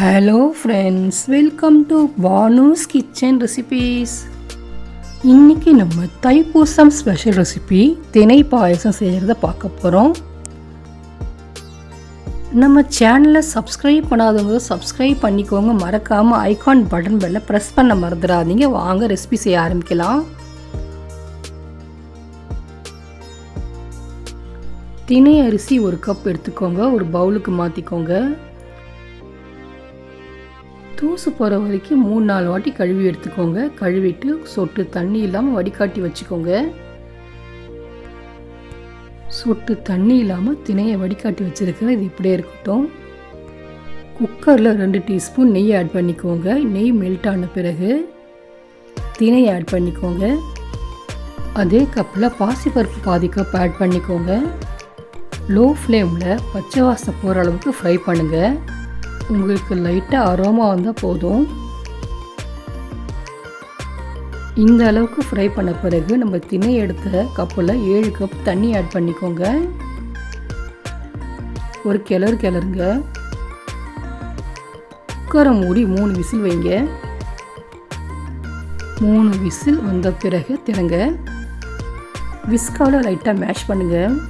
Hello friends welcome to Vanoos kitchen recipes இன்றைக்கி நம்ம Thaipusam special recipe தினை பாயசம் செய்கிறத பார்க்க போகிறோம் நம்ம சேனலை சப்ஸ்கிரைப் பண்ணாதவங்க சப்ஸ்கிரைப் பண்ணிக்கோங்க. மறக்காமல் ஐகான் பட்டன் பெல்ல ப்ரெஸ் பண்ண மறந்துடாதீங்க. வாங்க ரெசிபி செய்ய ஆரம்பிக்கலாம். தினை அரிசி ஒரு கப் எடுத்துக்கோங்க. ஒரு பவுலுக்கு மாற்றிக்கோங்க தூசு போகிற வரைக்கும் மூணு நாலு வாட்டி கழுவி எடுத்துக்கோங்க. கழுவிட்டு சொட்டு தண்ணி இல்லாமல் வடிகாட்டி வச்சுக்கோங்க. சொட்டு தண்ணி இல்லாமல் திணையை வடிகாட்டி வச்சுருக்கேன் இது இப்படியே இருக்கட்டும். குக்கரில் ரெண்டு டீஸ்பூன் நெய் ஆட் பண்ணிக்கோங்க. நெய் மெல்ட் ஆன பிறகு திணையை ஆட் பண்ணிக்கோங்க. அதே கப்பில் பாசிப்பருப்பு பாதி கப் ஆட் பண்ணிக்கோங்க. லோ ஃப்ளேமில் பச்சை வாசம் போகிற அளவுக்கு ஃப்ரை பண்ணுங்கள் உங்களுக்கு லைட்டாக அரோமா வந்தால் போதும். இந்த அளவுக்கு ஃப்ரை பண்ண பிறகு நம்ம திணை எடுத்த கப்பில் ஏழு கப் தண்ணி ஆட் பண்ணிக்கோங்க. ஒரு கிளறு கிளறுங்க. குக்கரை மூடி மூணு விசில் வைங்க. மூணு விசில் வந்த பிறகு திறங்க. விஸ்காவில் லைட்டாக மேஷ் பண்ணுங்கள்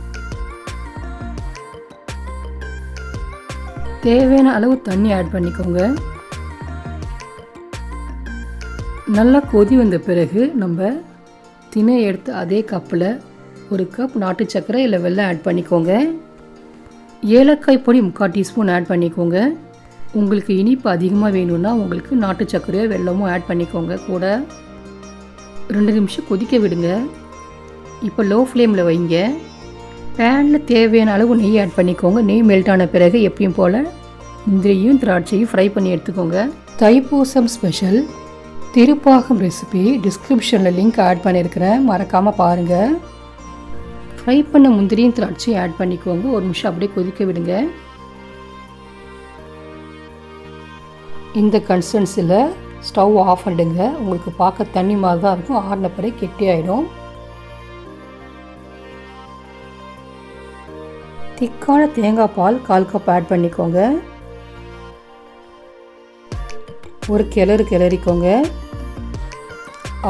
தேவையான அளவு தண்ணி ஆட் பண்ணிக்கோங்க. நல்லா கொதி வந்த பிறகு நம்ம தினை எடுத்து அதே கப்பில் ஒரு கப் நாட்டு சர்க்கரை இல்லை வெள்ளம் ஆட் பண்ணிக்கோங்க. ஏலக்காய் பொடி முக்கால் டீஸ்பூன் ஆட் பண்ணிக்கோங்க. உங்களுக்கு இனிப்பு அதிகமாக வேணும்னா உங்களுக்கு நாட்டு சர்க்கரையோ வெள்ளமோ ஆட் பண்ணிக்கோங்க கூட. ரெண்டு நிமிஷம் கொதிக்க விடுங்க. இப்போ லோ ஃப்ளேமில் வைங்க. பேனில் தேவையான அளவு நெய் ஆட் பண்ணிக்கோங்க. நெய் மெல்ட் ஆன பிறகு எப்பயும் போல் முந்திரியும் திராட்சையும் ஃப்ரை பண்ணி எடுத்துக்கோங்க. தைப்பூசம் ஸ்பெஷல் திருப்பாகம் ரெசிபி டிஸ்கிரிப்ஷனில் லிங்க் ஆட் பண்ணியிருக்கிறேன் மறக்காமல் பாருங்கள் ஃப்ரை பண்ண முந்திரியும் திராட்சையும் ஆட் பண்ணிக்கோங்க. ஒரு நிமிஷம் அப்படியே கொதிக்க விடுங்க. இந்த கன்சன்ஸில் ஸ்டவ் ஆஃப் பண்ணிடுங்க உங்களுக்கு பார்க்க தண்ணி மாதிரி தான் இருக்கும். ஆறின பிறகு கெட்டி திக்கான தேங்காய் பால் கால் கப் ஆட் பண்ணிக்கோங்க. ஒரு கிளறு கிளறிக்கோங்க.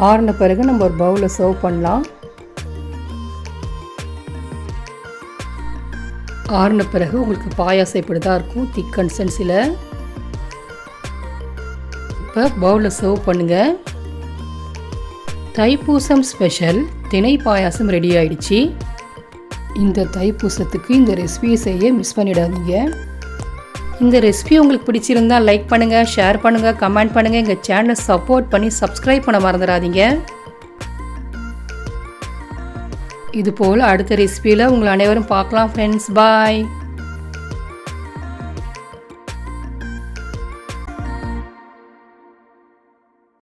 ஆறின பிறகு நம்ம ஒரு பவுலில் சர்வ் பண்ணலாம். ஆறின பிறகு உங்களுக்கு பாயாசம் இப்படி தான் இருக்கும். திக் கன்சன்சியில் இப்போ பவுலில் சர்வ் பண்ணுங்கள் தைப்பூசம் ஸ்பெஷல் திணை பாயாசம் ரெடி ஆயிடுச்சு. இந்த தைப்பூசத்துக்கு இந்த ரெசிபியை செய்ய மிஸ் பண்ணிடாதீங்க. இந்த ரெசிபி உங்களுக்கு பிடிச்சிருந்தா லைக் பண்ணுங்கள் ஷேர் பண்ணுங்கள் கமெண்ட் பண்ணுங்கள் எங்கள் சேனலை சப்போர்ட் பண்ணி சப்ஸ்கிரைப் பண்ண மறந்துடாதீங்க. இதுபோல் அடுத்த ரெசிபியில் உங்களை அனைவரும் பார்க்கலாம் ஃப்ரெண்ட்ஸ் பாய்